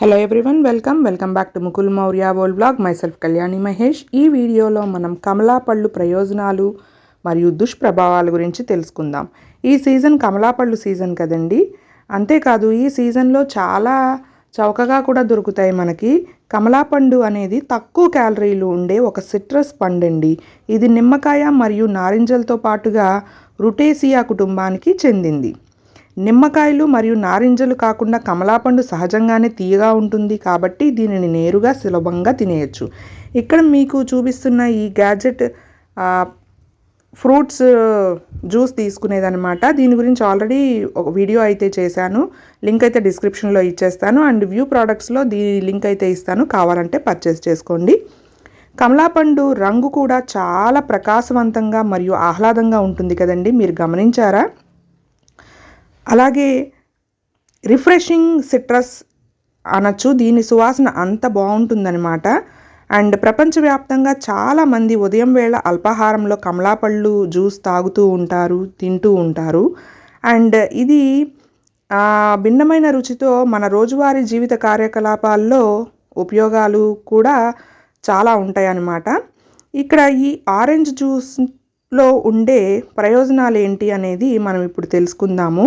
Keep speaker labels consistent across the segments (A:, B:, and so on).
A: Hello everyone welcome welcome back to Mukul Maurya world blog myself Kalyani Mahesh ఈ వీడియోలో మనం కమలా పళ్ళు ప్రయోజనాలు మరియు దుష్ప్రభావాల గురించి తెలుసుకుందాం. ఈ సీజన్ కమలా పళ్ళు సీజన్ కదండి. అంతేకాదు ఈ సీజన్లో చాలా చౌకగా కూడా దొరుకుతాయి మనకి. కమలా పండు అనేది తక్కువ క్యాలరీలు ఉండే ఒక సిట్రస్ పండు అండి ఇది నిమ్మకాయ మరియు నారింజలతో పాటుగా రుటేసియా కుటుంబానికి చెందింది. నిమ్మకాయలు మరియు నారింజలు కాకుండా కమలాపండు సహజంగానే తీయగా ఉంటుంది కాబట్టి దీనిని నేరుగా సులభంగా తినేయచ్చు. ఇక్కడ మీకు చూపిస్తున్న ఈ గ్యాజెట్ ఫ్రూట్స్ జ్యూస్ తీసుకునేదనమాట దీని గురించి ఆల్రెడీ ఒక వీడియో అయితే చేశాను. లింక్ అయితే డిస్క్రిప్షన్లో ఇచ్చేస్తాను. అండ్ వ్యూ ప్రోడక్ట్స్లో దీని లింక్ అయితే ఇస్తాను. కావాలంటే పర్చేస్ చేసుకోండి. కమలాపండు రంగు కూడా చాలా ప్రకాశవంతంగా మరియు ఆహ్లాదంగా ఉంటుంది కదండి. మీరు గమనించారా? అలాగే రిఫ్రెషింగ్ సిట్రస్ అనొచ్చు. దీని సువాసన అంత బాగుంటుందన్నమాట. అండ్ ప్రపంచవ్యాప్తంగా చాలామంది ఉదయం వేళ అల్పాహారంలో కమలాపళ్ళు జ్యూస్ తాగుతూ ఉంటారు తింటూ ఉంటారు. అండ్ ఇది భిన్నమైన రుచితో మన రోజువారీ జీవిత కార్యకలాపాల్లో ఉపయోగాలు కూడా చాలా ఉంటాయన్నమాట. ఇక్కడ ఈ ఆరెంజ్ జ్యూస్లో ఉండే ప్రయోజనాలు ఏంటి అనేది మనం ఇప్పుడు తెలుసుకుందాము.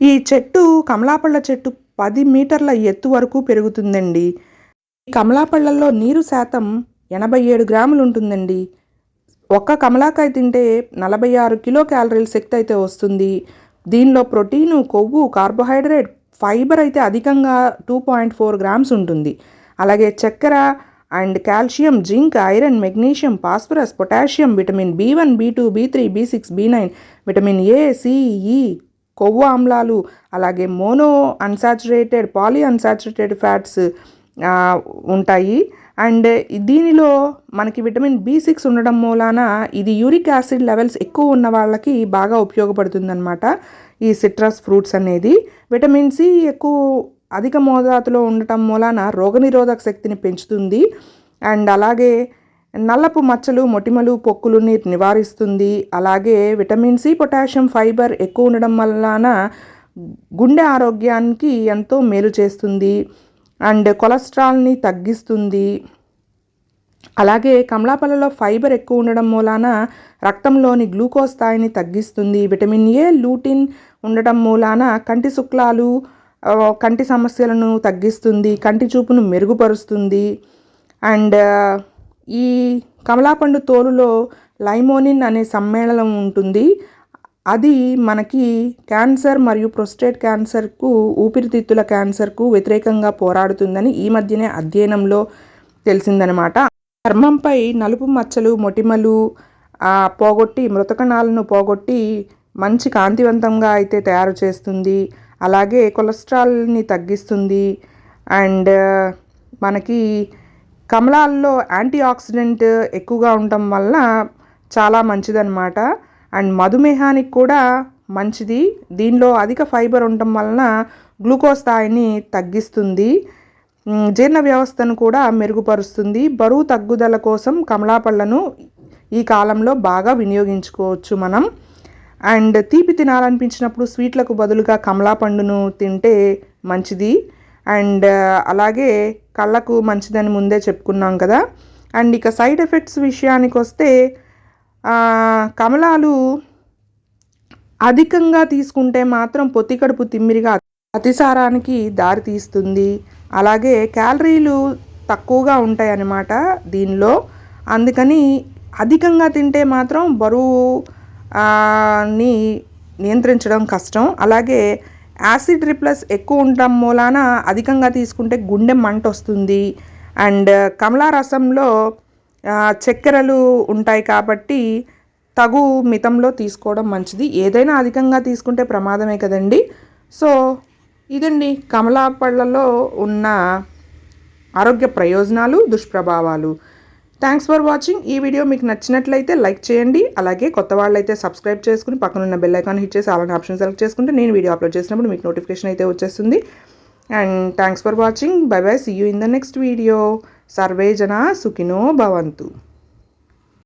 A: ఈ చెట్టు కమలాపళ్ళ చెట్టు పది మీటర్ల ఎత్తు వరకు పెరుగుతుందండి. ఈ కమలాపళ్ళల్లో నీరు శాతం ఎనభై ఏడు గ్రాములు ఉంటుందండి. ఒక్క కమలాకాయ తింటే నలభై ఆరు కిలో క్యాలరీల శక్తి అయితే వస్తుంది. దీనిలో ప్రోటీను కొవ్వు కార్బోహైడ్రేట్ ఫైబర్ అయితే అధికంగా టూ పాయింట్ ఫోర్ గ్రామ్స్ ఉంటుంది. అలాగే చక్కెర and calcium zinc iron magnesium phosphorus potassium vitamin B one B two B three B six B nine vitamin A C E ఆమ్లాలు అలాగే mono unsaturated poly unsaturated fats ఉంటాయి. And దీనిలో మనకి vitamin B six ఉండడం మూలాన ఇది uric acid levels ఎక్కువ ఉన్న వాళ్ళకి బాగా ఉపయోగపడుతుందన్నమాట ఈ సిట్రస్ ఫ్రూట్స్ అనేది. విటమిన్ సి ఎక్కువ అధిక మోతాదులో ఉండటం మూలాన రోగనిరోధక శక్తిని పెంచుతుంది. అండ్ అలాగే నల్లపు మచ్చలు మొటిమలు పొక్కులుని నివారిస్తుంది. అలాగే విటమిన్ సి పొటాషియం ఫైబర్ ఎక్కువ ఉండడం వలన గుండె ఆరోగ్యానికి ఎంతో మేలు చేస్తుంది. అండ్ కొలెస్ట్రాల్ని తగ్గిస్తుంది. అలాగే కమలాపల్లలో ఫైబర్ ఎక్కువ ఉండడం మూలాన రక్తంలోని గ్లూకోజ్ స్థాయిని తగ్గిస్తుంది. విటమిన్ ఏ లూటిన్ ఉండటం మూలాన కంటి శుక్లాలు కంటి సమస్యలను తగ్గిస్తుంది. కంటి చూపును మెరుగుపరుస్తుంది. అండ్ ఈ కమలాపండు తోలులో లైమోనిన్ అనే సమ్మేళనం ఉంటుంది. అది మనకి క్యాన్సర్ మరియు ప్రొస్టేట్ క్యాన్సర్కు ఊపిరితిత్తుల క్యాన్సర్కు వ్యతిరేకంగా పోరాడుతుందని ఈ మధ్యనే అధ్యయనంలో తెలిసిందనమాట. చర్మంపై నలుపు మచ్చలు మొటిమలు పోగొట్టి మృతకణాలను పోగొట్టి మంచి కాంతివంతంగా అయితే తయారు చేస్తుంది. అలాగే కొలెస్ట్రాల్ని తగ్గిస్తుంది. అండ్ మనకి కమలాల్లో యాంటీ ఆక్సిడెంట్ ఎక్కువగా ఉండటం వలన చాలా మంచిదన్నమాట. అండ్ మధుమేహానికి కూడా మంచిది. దీనిలో అధిక ఫైబర్ ఉండటం వలన గ్లూకోజ్ స్థాయిని తగ్గిస్తుంది. జీర్ణ వ్యవస్థను కూడా మెరుగుపరుస్తుంది. బరువు తగ్గుదల కోసం కమలాపళ్ళను ఈ కాలంలో బాగా వినియోగించుకోవచ్చు మనం. అండ్ తీపి తినాలనిపించినప్పుడు స్వీట్లకు బదులుగా కమలా పండును తింటే మంచిది. అండ్ అలాగే కళ్ళకు మంచిదని ముందే చెప్పుకున్నాం కదా. అండ్ ఇక సైడ్ ఎఫెక్ట్స్ విషయానికి వస్తే కమలాలు అధికంగా తీసుకుంటే మాత్రం పొత్తికడుపు తిమ్మిరిగా అతిసారానికి దారి తీస్తుంది. అలాగే క్యాలరీలు తక్కువగా ఉంటాయన్నమాట దీనిలో. అందుకని అధికంగా తింటే మాత్రం బరువు ని నియంత్రించడం కష్టం. అలాగే యాసిడ్ రిప్లస్ ఎక్కువ ఉండటం మూలాన అధికంగా తీసుకుంటే గుండె మంట వస్తుంది. అండ్ కమలా రసంలో చక్కెరలు ఉంటాయి కాబట్టి తగు మితంలో తీసుకోవడం మంచిది. ఏదైనా అధికంగా తీసుకుంటే ప్రమాదమే కదండి. సో ఇదండి కమలా పళ్ళలో ఉన్న ఆరోగ్య ప్రయోజనాలు దుష్ప్రభావాలు. థ్యాంక్స్ ఫర్ వాచింగ్ ఈ వీడియో మీకు నచ్చినట్లయితే లైక్ చేయండి. అలాగే కొత్త వాళ్ళైతే సబ్స్క్రైబ్ చేసుకుని పక్కనున్న బెల్ ఐకాన్ హిట్ చేసి అలాంటి ఆప్షన్ సెలెక్ట్ చేసుకుంటే నేను వీడియో అప్లోడ్ చేసినప్పుడు మీకు నోటిఫికేషన్ అయితే వచ్చేస్తుంది. And thanks for watching bye bye see you in the next video survey జన సుఖినో భవంతు